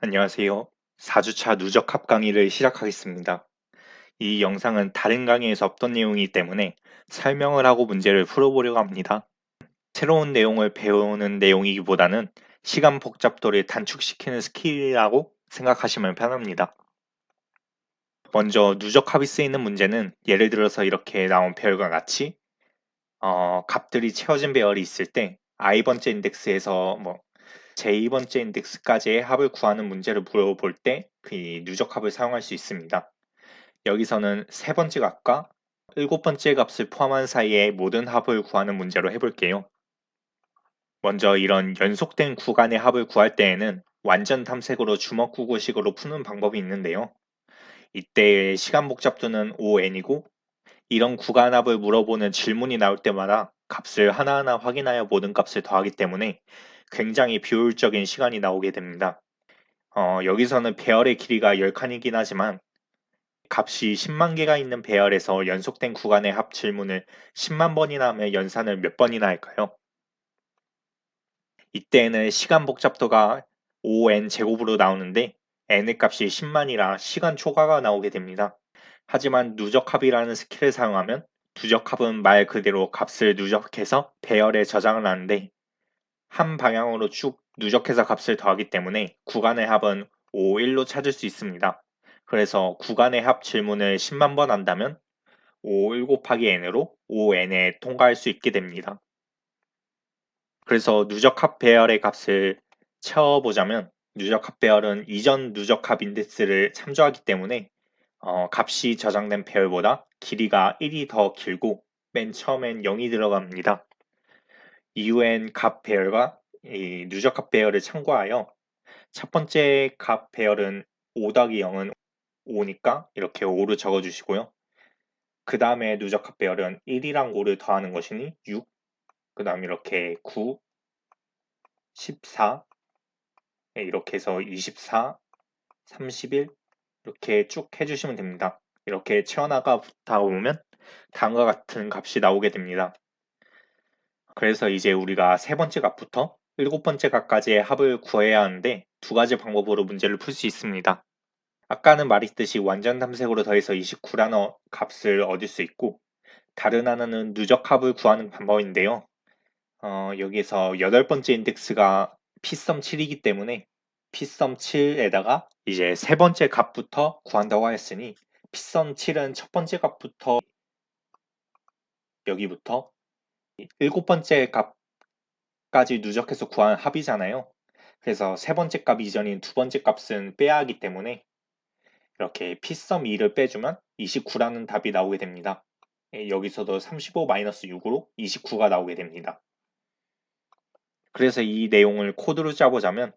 안녕하세요. 4주차 누적 합 강의를 시작하겠습니다. 이 영상은 다른 강의에서 없던 내용이기 때문에 설명을 하고 문제를 풀어보려고 합니다. 새로운 내용을 배우는 내용이기보다는 시간 복잡도를 단축시키는 스킬이라고 생각하시면 편합니다. 먼저 누적 합이 쓰이는 문제는 예를 들어서 이렇게 나온 배열과 같이 어, 값들이 채워진 배열이 있을 때 i번째 인덱스에서 뭐 제2번째 인덱스까지의 합을 구하는 문제를 물어볼 때 그 누적 합을 사용할 수 있습니다. 여기서는 세 번째 값과 일곱 번째 값을 포함한 사이의 모든 합을 구하는 문제로 해볼게요. 먼저 이런 연속된 구간의 합을 구할 때에는 완전 탐색으로 주먹 구구식으로 푸는 방법이 있는데요. 이때의 시간 복잡도는 ON이고 이런 구간 합을 물어보는 질문이 나올 때마다 값을 하나하나 확인하여 모든 값을 더하기 때문에 굉장히 비효율적인 시간이 나오게 됩니다. 어, 여기서는 배열의 길이가 10칸이긴 하지만 값이 10만 개가 있는 배열에서 연속된 구간의 합 질문을 10만 번이나 하면 연산을 몇 번이나 할까요? 이때는 시간 복잡도가 5n 제곱으로 나오는데 n의 값이 10만이라 시간 초과가 나오게 됩니다. 하지만 누적합이라는 스킬을 사용하면 누적합은 말 그대로 값을 누적해서 배열에 저장을 하는데 한 방향으로 쭉 누적해서 값을 더하기 때문에 구간의 합은 5, 1로 찾을 수 있습니다. 그래서 구간의 합 질문을 10만 번 한다면 5, 1 곱하기 n으로 5n에 통과할 수 있게 됩니다. 그래서 누적합 배열의 값을 채워보자면 누적합 배열은 이전 누적합 인덱스를 참조하기 때문에 어, 값이 저장된 배열보다 길이가 1이 더 길고 맨 처음엔 0이 들어갑니다. 이후엔 값 배열과 이 누적 값 배열을 참고하여 첫 번째 값 배열은 5 더하기 0은 5니까 이렇게 5를 적어 주시고요. 그 다음에 누적 값 배열은 1이랑 5를 더하는 것이니 6, 그 다음 이렇게 9, 14, 이렇게 해서 24, 31 이렇게 쭉 해주시면 됩니다. 이렇게 채워나가 다 보면 다음과 같은 값이 나오게 됩니다. 그래서 이제 우리가 세 번째 값부터 일곱 번째 값까지의 합을 구해야 하는데 두 가지 방법으로 문제를 풀 수 있습니다. 아까는 말했듯이 완전 탐색으로 더해서 29라는 값을 얻을 수 있고 다른 하나는 누적 합을 구하는 방법인데요. 어, 여기에서 여덟 번째 인덱스가 P썸 7이기 때문에 P썸 7에다가 이제 세 번째 값부터 구한다고 하였으니 P썸 7은 첫 번째 값부터 여기부터 일곱 번째 값까지 누적해서 구한 합이잖아요. 그래서 세 번째 값 이전인 두 번째 값은 빼야 하기 때문에 이렇게 P썸 2를 빼주면 29라는 답이 나오게 됩니다. 예, 여기서도 35-6으로 29가 나오게 됩니다. 그래서 이 내용을 코드로 짜보자면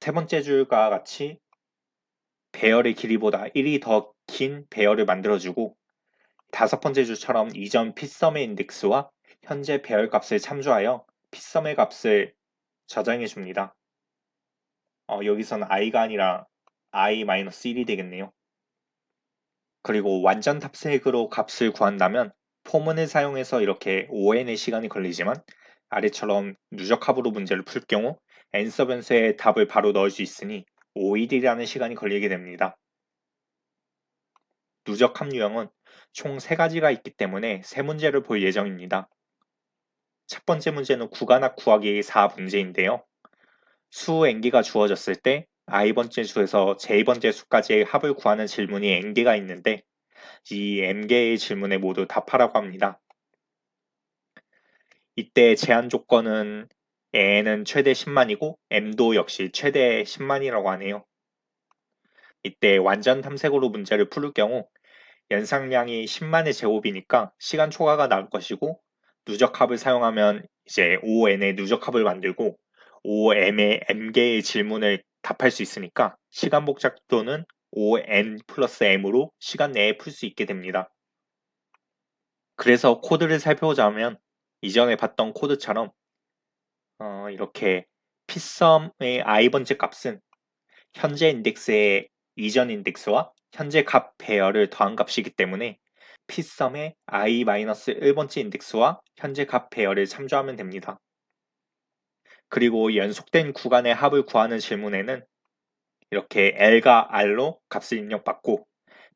세 번째 줄과 같이 배열의 길이보다 1이 더 긴 배열을 만들어주고 다섯 번째 줄처럼 이전 P썸의 인덱스와 현재 배열 값을 참조하여 P썸의 값을 저장해 줍니다. 어, 여기서는 i가 아니라 i-1이 되겠네요. 그리고 완전 탑색으로 값을 구한다면 포문을 사용해서 이렇게 5n의 시간이 걸리지만 아래처럼 누적합으로 문제를 풀 경우 n서 변수에 답을 바로 넣을 수 있으니 5일이라는 시간이 걸리게 됩니다. 누적합 유형은 총 3가지가 있기 때문에 세 문제를 볼 예정입니다. 첫 번째 문제는 구간합 구하기 4 문제인데요. 수 n개가 주어졌을 때 i번째 수에서 j번째 수까지의 합을 구하는 질문이 n개가 있는데 이 n개의 질문에 모두 답하라고 합니다. 이때 제한 조건은 n은 최대 10만이고 m도 역시 최대 10만이라고 하네요. 이때 완전 탐색으로 문제를 풀 경우 연상량이 10만의 제곱이니까 시간 초과가 나올 것이고 누적합을 사용하면 이제 ON의 누적합을 만들고 OM의 M개의 질문을 답할 수 있으니까 시간 복잡도는 ON 플러스 M으로 시간 내에 풀 수 있게 됩니다. 그래서 코드를 살펴보자면 이전에 봤던 코드처럼 어, 이렇게 P썸의 i번째 값은 현재 인덱스의 이전 인덱스와 현재 값 배열을 더한 값이기 때문에 P썸의 i-1번째 인덱스와 현재 값 배열을 참조하면 됩니다. 그리고 연속된 구간의 합을 구하는 질문에는 이렇게 L과 R로 값을 입력받고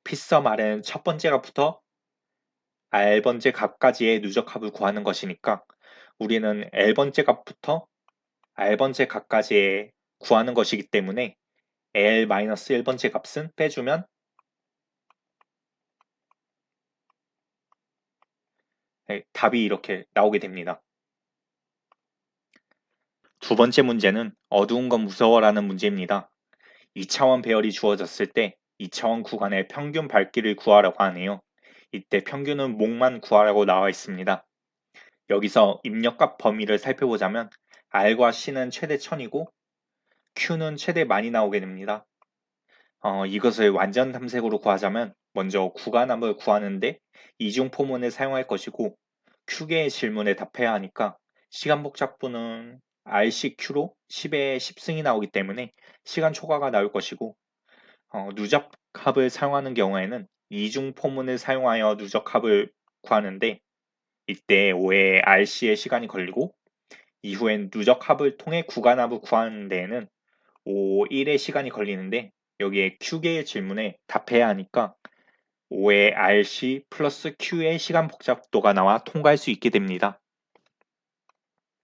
P썸 R은 첫 번째 값부터 R번째 값까지의 누적합을 구하는 것이니까 우리는 L번째 값부터 R번째 값까지의 구하는 것이기 때문에 L-1번째 값은 빼주면 답이 이렇게 나오게 됩니다. 두 번째 문제는 어두운 건 무서워라는 문제입니다. 2차원 배열이 주어졌을 때 2차원 구간의 평균 밝기를 구하라고 하네요. 이때 평균은 목만 구하라고 나와 있습니다. 여기서 입력값 범위를 살펴보자면 R과 C는 최대 1000이고 Q는 최대 많이 나오게 됩니다. 어, 이것을 완전 탐색으로 구하자면 먼저 구간함을 구하는데 이중 포문을 사용할 것이고 Q개의 질문에 답해야 하니까 시간 복잡분은 RCQ로 10에 10승이 나오기 때문에 시간 초과가 나올 것이고 어, 누적합을 사용하는 경우에는 이중 포문을 사용하여 누적합을 구하는데 이때 5의 RC의 시간이 걸리고 이후엔 누적합을 통해 구간합을 구하는 데에는 5, 1의 시간이 걸리는데 여기에 Q개의 질문에 답해야 하니까 5의 RC 플러스 Q의 시간 복잡도가 나와 통과할 수 있게 됩니다.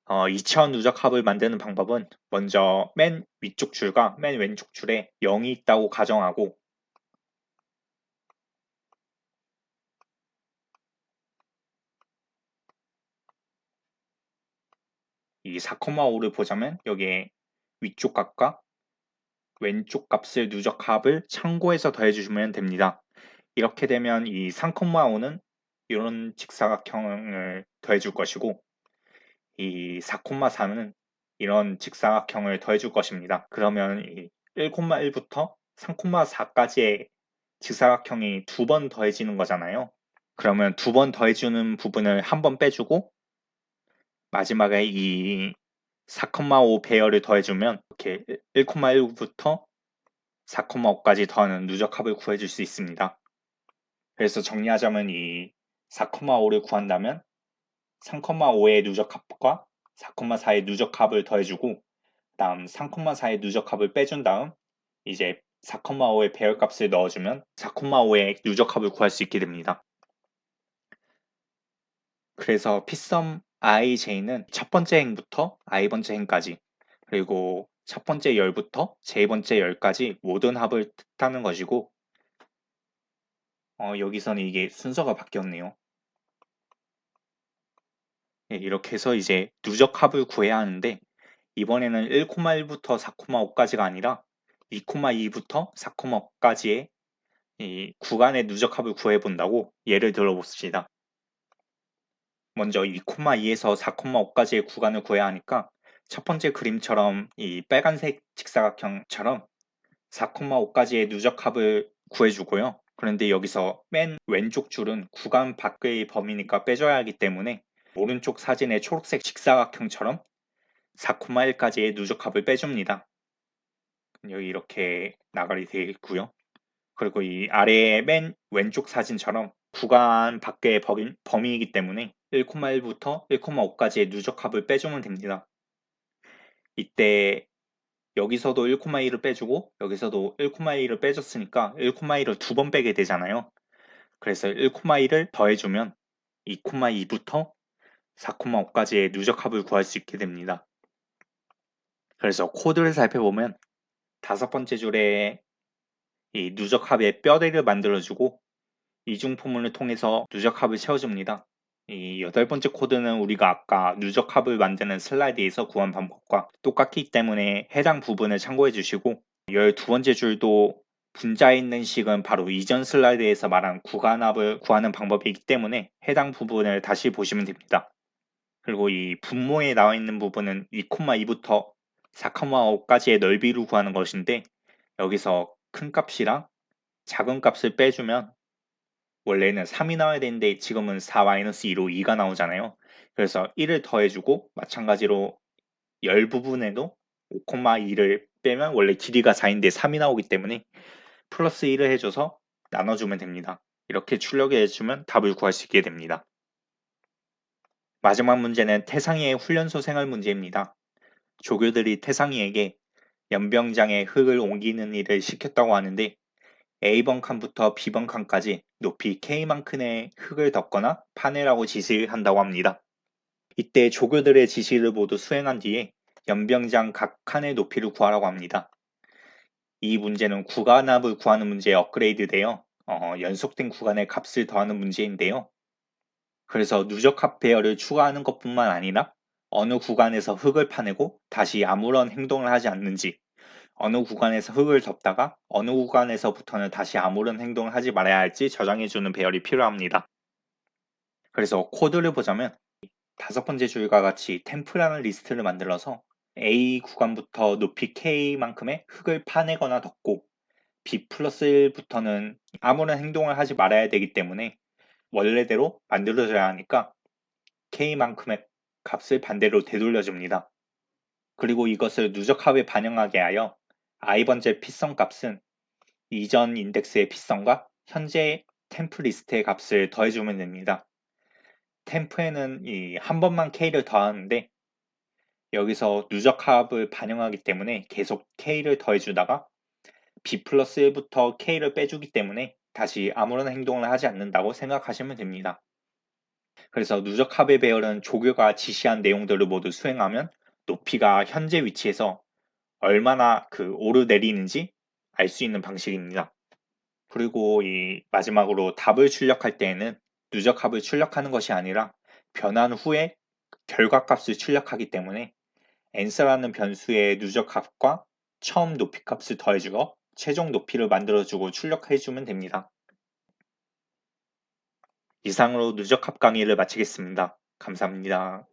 어, 2차원 누적합을 만드는 방법은 먼저 맨 위쪽 줄과 맨 왼쪽 줄에 0이 있다고 가정하고 이 4,5를 보자면 여기에 위쪽 값과 왼쪽 값을 누적합을 참고해서 더해주시면 됩니다. 이렇게 되면 이 3,5는 이런 직사각형을 더해줄 것이고 이 4,4는 이런 직사각형을 더해줄 것입니다. 그러면 이 1,1부터 3,4까지의 직사각형이 두 번 더해지는 거잖아요. 그러면 두 번 더해주는 부분을 한 번 빼주고 마지막에 이 4,5 배열을 더해주면 이렇게 1,1부터 4,5까지 더하는 누적합을 구해줄 수 있습니다. 그래서 정리하자면 이 4,5를 구한다면 3,5의 누적합과 4,4의 누적합을 더해주고 다음 3,4의 누적합을 빼준 다음 이제 4,5의 배열값을 넣어주면 4,5의 누적합을 구할 수 있게 됩니다. 그래서 P썸 ij는 첫 번째 행부터 i번째 행까지 그리고 첫 번째 열부터 제번째 열까지 모든 합을 뜻하는 것이고 어, 여기서는 이게 순서가 바뀌었네요. 네, 이렇게 해서 이제 누적 합을 구해야 하는데 이번에는 1,1부터 4,5까지가 아니라 2,2부터 4,5까지의 이 구간의 누적 합을 구해 본다고 예를 들어 봅시다. 먼저 2,2에서 4,5까지의 구간을 구해야 하니까 첫 번째 그림처럼 이 빨간색 직사각형처럼 4,5까지의 누적 합을 구해주고요. 그런데 여기서 맨 왼쪽 줄은 구간 밖의 범위니까 빼줘야 하기 때문에 오른쪽 사진의 초록색 직사각형처럼 4,1까지의 누적합을 빼줍니다. 여기 이렇게 나가리 되어 있고요. 그리고 이 아래의 맨 왼쪽 사진처럼 구간 밖의 범위, 범위이기 때문에 1,1부터 1,5까지의 누적합을 빼주면 됩니다. 이때 여기서도 1,2를 빼주고 여기서도 1,2를 빼줬으니까 1,2를 두번 빼게 되잖아요. 그래서 1,2를 더해주면 2,2부터 4,5까지의 누적합을 구할 수 있게 됩니다. 그래서 코드를 살펴보면 다섯 번째 줄에 이 누적합의 뼈대를 만들어주고 이중 포문을 통해서 누적합을 채워줍니다. 이 여덟 번째 코드는 우리가 아까 누적 합을 만드는 슬라이드에서 구한 방법과 똑같기 때문에 해당 부분을 참고해 주시고 열두 번째 줄도 분자에 있는 식은 바로 이전 슬라이드에서 말한 구간합을 구하는 방법이기 때문에 해당 부분을 다시 보시면 됩니다. 그리고 이 분모에 나와 있는 부분은 2,2부터 4,5까지의 넓이를 구하는 것인데 여기서 큰 값이랑 작은 값을 빼주면 원래는 3이 나와야 되는데 지금은 4-2로 2가 나오잖아요. 그래서 1을 더해주고 마찬가지로 열 부분에도 5,2를 빼면 원래 길이가 4인데 3이 나오기 때문에 플러스 1을 해줘서 나눠주면 됩니다. 이렇게 출력해 주면 답을 구할 수 있게 됩니다. 마지막 문제는 태상이의 훈련소 생활 문제입니다. 조교들이 태상이에게 연병장에 흙을 옮기는 일을 시켰다고 하는데 A번 칸부터 B번 칸까지 높이 K만큼의 흙을 덮거나 파내라고 지시를 한다고 합니다. 이때 조교들의 지시를 모두 수행한 뒤에 연병장 각 칸의 높이를 구하라고 합니다. 이 문제는 구간합을 구하는 문제에 업그레이드되어 어, 연속된 구간의 값을 더하는 문제인데요. 그래서 누적합 배열을 추가하는 것뿐만 아니라 어느 구간에서 흙을 파내고 다시 아무런 행동을 하지 않는지 어느 구간에서 흙을 덮다가 어느 구간에서부터는 다시 아무런 행동을 하지 말아야 할지 저장해주는 배열이 필요합니다. 그래서 코드를 보자면 다섯 번째 줄과 같이 템프라는 리스트를 만들어서 A 구간부터 높이 K만큼의 흙을 파내거나 덮고 B 플러스 1부터는 아무런 행동을 하지 말아야 되기 때문에 원래대로 만들어져야 하니까 K만큼의 값을 반대로 되돌려줍니다. 그리고 이것을 누적합에 반영하게 하여 i번째 피성 값은 이전 인덱스의 피성과 현재 템프 리스트의 값을 더해주면 됩니다. 템프에는 이 한 번만 k를 더하는데 여기서 누적합을 반영하기 때문에 계속 k를 더해주다가 b 플러스 1부터 k를 빼주기 때문에 다시 아무런 행동을 하지 않는다고 생각하시면 됩니다. 그래서 누적합의 배열은 조교가 지시한 내용들을 모두 수행하면 높이가 현재 위치에서 얼마나 그 오르내리는지 알 수 있는 방식입니다. 그리고 이 마지막으로 답을 출력할 때에는 누적합을 출력하는 것이 아니라 변환 후에 결과값을 출력하기 때문에 answer라는 변수의 누적합과 처음 높이값을 더해주고 최종 높이를 만들어주고 출력해주면 됩니다. 이상으로 누적합 강의를 마치겠습니다. 감사합니다.